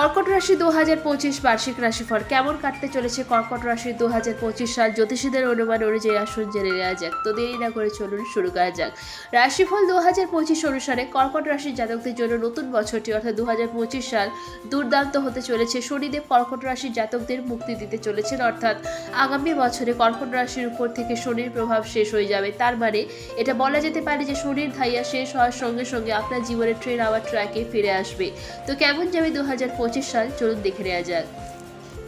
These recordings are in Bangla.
কর্কট রাশি দু হাজার পঁচিশ বার্ষিক রাশিফল কেমন কাটতে চলেছে? কর্কট রাশি দু হাজার পঁচিশ সাল জ্যোতিষীদের অনুমান অনুযায়ী আসুন জেনে নেওয়া যাক। তো দেরি না করে চলুন শুরু করা যাক। রাশিফল দু হাজার পঁচিশ অনুসারে কর্কট রাশির জাতকদের জন্য নতুন বছরটি অর্থাৎ দু হাজার পঁচিশ সাল দুর্দান্ত হতে চলেছে। শনিদেব কর্কট রাশির জাতকদের মুক্তি দিতে চলেছেন। অর্থাৎ আগামী বছরে কর্কট রাশির উপর থেকে শনির প্রভাব শেষ হয়ে যাবে। তার মানে এটা বলা যেতে পারে যে শনির ধাইয়া শেষ হওয়ার সঙ্গে সঙ্গে আপনার জীবনের ট্রেন আবার ট্র্যাকে ফিরে আসবে। তো কেমন যাবে দু হাজার পঁচিশ সাল চলুন দেখে নেওয়া যাক।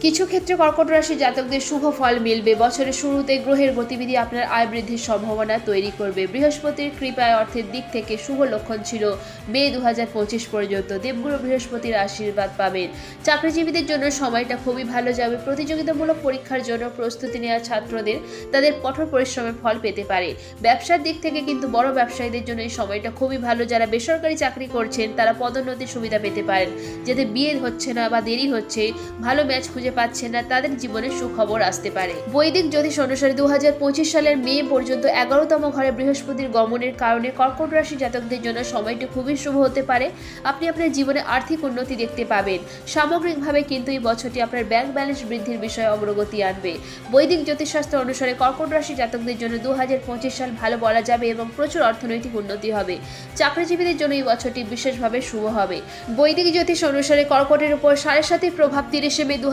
কিছু ক্ষেত্রে কর্কট রাশি জাতকদের শুভ ফল মিলবে। বছরের শুরুতে গ্রহের গতিবিধি আপনার আয় বৃদ্ধির সম্ভাবনা তৈরি করবে। বৃহস্পতির কৃপায় অর্থের দিক থেকে শুভ লক্ষণ ছিল মে দু হাজার পঁচিশ পর্যন্ত। দেবগুরু বৃহস্পতির আশীর্বাদ পাবেন। চাকরিজীবীদের জন্য সময়টা খুবই ভালো যাবে। প্রতিযোগিতামূলক পরীক্ষার জন্য প্রস্তুতি নেওয়া ছাত্রদের তাদের কঠোর পরিশ্রমের ফল পেতে পারে। ব্যবসার দিক থেকে কিন্তু বড় ব্যবসায়ীদের জন্য এই সময়টা খুবই ভালো। যারা বেসরকারি চাকরি করছেন, তারা পদোন্নতির সুবিধা পেতে পারেন। যাতে বিয়ে হচ্ছে না বা দেরি হচ্ছে, ভালো ম্যাচ খুঁজে পাচ্ছেন না, তাদের জীবনে সুখবর আসতে পারে। বৈদিক জ্যোতিষ অনুসারে দু হাজার পঁচিশ সালের মে পর্যন্ত এগারোতম ঘরে বৃহস্পতির গমনের কারণে কর্কট রাশি জাতকদের জন্য সময়টি খুবই শুভ হতে পারে। আপনি আপনার জীবনে আর্থিক উন্নতি দেখতে পাবেন। সামগ্রিকভাবে কিন্তু এই বছরটি আপনার ব্যাংক ব্যালেন্স বৃদ্ধির বিষয়ে অগ্রগতি আনবে। বৈদিক জ্যোতিষশাস্ত্র অনুসারে কর্কট রাশি জাতকদের জন্য দু হাজার পঁচিশ সাল ভালো বলা যাবে এবং প্রচুর অর্থনৈতিক উন্নতি হবে। চাকরিজীবীদের জন্য এই বছরটি বিশেষভাবে শুভ হবে। বৈদিক জ্যোতিষ অনুসারে কর্কটের উপর সাড়ে সাতের প্রভাব তিরিশে মে দু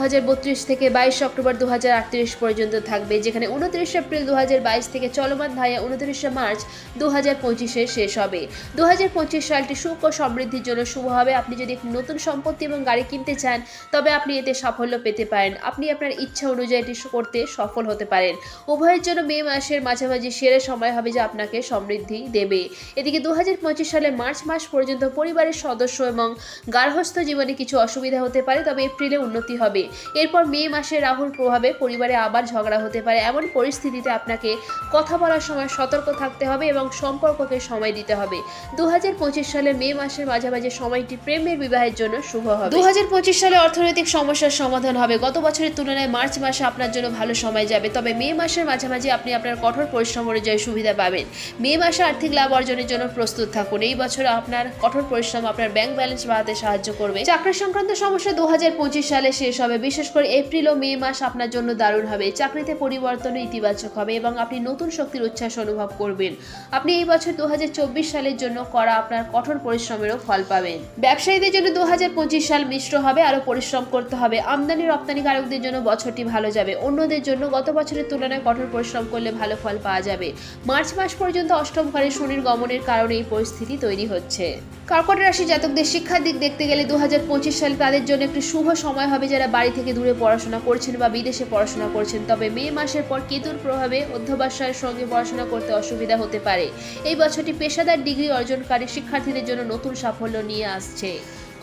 থেকে বাইশ অক্টোবর দু হাজার আটত্রিশ পর্যন্ত থাকবে, যেখানে উনত্রিশ এপ্রিল দু হাজার বাইশ থেকে চলমান ধায়া উনত্রিশে মার্চ দু হাজার শেষ হবে। দু হাজার পঁচিশ সালটি সুখ ও সমৃদ্ধির জন্য শুভ হবে। আপনি যদি একটি নতুন সম্পত্তি এবং গাড়ি কিনতে চান, তবে আপনি এতে সাফল্য পেতে পারেন। আপনি আপনার ইচ্ছা অনুযায়ী এটি করতে সফল হতে পারেন। উভয়ের জন্য মে মাসের মাঝামাঝি সেরা সময় হবে যা আপনাকে সমৃদ্ধি দেবে। এদিকে দু হাজার পঁচিশ সালে মার্চ মাস পর্যন্ত পরিবারের সদস্য এবং গার্হস্থ্য জীবনে কিছু অসুবিধা হতে পারে, তবে এপ্রিলে উন্নতি হবে। এরপর মে মাসে রাহুর প্রভাবে পরিবারে আবার ঝগড়া হতে পারে। এমন পরিস্থিতিতে আপনাকে কথা বলার সময় সতর্ক থাকতে হবে এবং সম্পর্ককে সময় দিতে হবে। দু হাজার পঁচিশ সালে মে মাসের মাঝামাঝি সময়টি প্রেমের বিবাহের জন্য শুভ হবে। দু হাজার পঁচিশ সালে অর্থনৈতিক সমস্যার সমাধান হবে। গত বছরের তুলনায় মার্চ মাসে আপনার জন্য ভালো সময় যাবে। তবে মে মাসের মাঝামাঝি আপনি আপনার কঠোর পরিশ্রম অনুযায়ী সুবিধা পাবেন। মে মাসে আর্থিক লাভ অর্জনের জন্য প্রস্তুত থাকুন। এই বছর আপনার কঠোর পরিশ্রম আপনার ব্যাংক ব্যালেন্স বাড়াতে সাহায্য করবে। চাকরি সংক্রান্ত সমস্যা দু হাজার পঁচিশ সালে শেষ হবে। বিশেষ করে এপ্রিল ও মে মাস আপনার জন্য দারুণ হবে। চাকরিতে পরিবর্তন ইতিবাচক হবে এবং আপনি নতুন শক্তির উচ্ছ্বাস অনুভব করবেন। আপনি এই বছর দু হাজার চব্বিশ সালের জন্য করা আপনার কঠোর পরিশ্রমেরও ফল পাবেন। ব্যবসায়ীদের জন্য দু হাজার পঁচিশ সাল মিশ্র হবে, আরও পরিশ্রম করতে হবে। আমদানি রপ্তানিকারকদের জন্য বছরটি ভালো যাবে। অন্যদের জন্য গত বছরের তুলনায় কঠোর পরিশ্রম করলে ভালো ফল পাওয়া যাবে। মার্চ মাস পর্যন্ত অষ্টম ঘরে শনির গমনের কারণে এই পরিস্থিতি তৈরি হচ্ছে। কর্কট রাশি জাতকদের শিক্ষার দিক দেখতে গেলে দু হাজার পঁচিশ সালে তাদের জন্য একটি শুভ সময় হবে যারা বাড়ি থেকে দূরে পড়াশোনা করছেন বা বিদেশে পড়াশোনা করছেন। তবে মে মাসের পর কেতুর প্রভাবে অধ্যবাসায়ের সঙ্গে পড়াশোনা করতে অসুবিধা হতে পারে। এই বছরটি পেশাদার ডিগ্রি অর্জনকারী শিক্ষার্থীদের জন্য নতুন সাফল্য নিয়ে আসছে।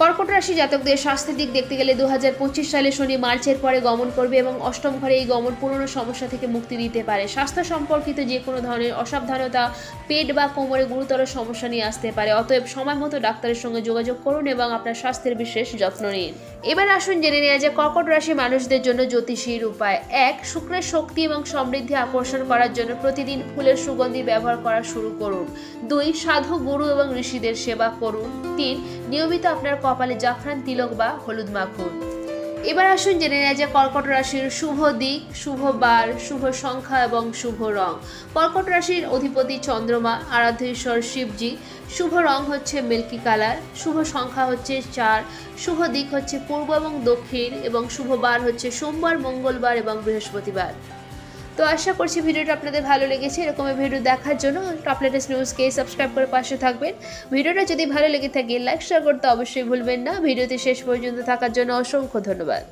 কর্কট রাশি জাতকদের স্বাস্থ্যের দিক দেখতে গেলে দু হাজার পঁচিশ সালে শনি মার্চের পরে গমন করবে এবং অষ্টম ঘরে এই গমন পুরনো সমস্যা থেকে মুক্তি দিতে পারে। স্বাস্থ্য সম্পর্কিত যে কোনো ধরনের অসাবধানতা, পেট বা কোমরে গুরুতর সমস্যা নিয়ে আসতে পারে। অতএব সময় মতো ডাক্তারের সঙ্গে যোগাযোগ করুন এবং আপনার স্বাস্থ্যের বিশেষ যত্ন নিন। এবার আসুন জেনে নেওয়া যায় কর্কট রাশি মানুষদের জন্য জ্যোতিষীর উপায়। এক, শুক্রের শক্তি এবং সমৃদ্ধি আকর্ষণ করার জন্য প্রতিদিন ফুলের সুগন্ধি ব্যবহার করা শুরু করুন। দুই, সাধু, গুরু এবং ঋষিদের সেবা করুন। তিন, নিয়মিত আপনার কপালে জাফরান, তিলক বা হলুদ মাখুন এবার আসুন জেনে নেওয়া যায় কর্কট রাশির শুভ দিক, শুভ বার, শুভ সংখ্যা এবং শুভ রং। কর্কট রাশির অধিপতি চন্দ্রমা আরাধ্য ঈশ্বর শিবজি, শুভ রং হচ্ছে মিল্কি কালার, শুভ সংখ্যা হচ্ছে চার, শুভ দিক হচ্ছে পূর্ব এবং দক্ষিণ এবং শুভ বার হচ্ছে সোমবার, মঙ্গলবার এবং বৃহস্পতিবার। তো আশা করছি ভিডিওটা আপনাদের ভালো লেগেছে। এরকম ভিডিও দেখার জন্য টপ লেটেস্ট নিউজকে সাবস্ক্রাইব করে পাশে থাকবেন। ভিডিওটা যদি ভালো লেগে থাকে লাইক শেয়ার করতে অবশ্যই ভুলবেন না। ভিডিওতে শেষ পর্যন্ত থাকার জন্য অসংখ্য ধন্যবাদ।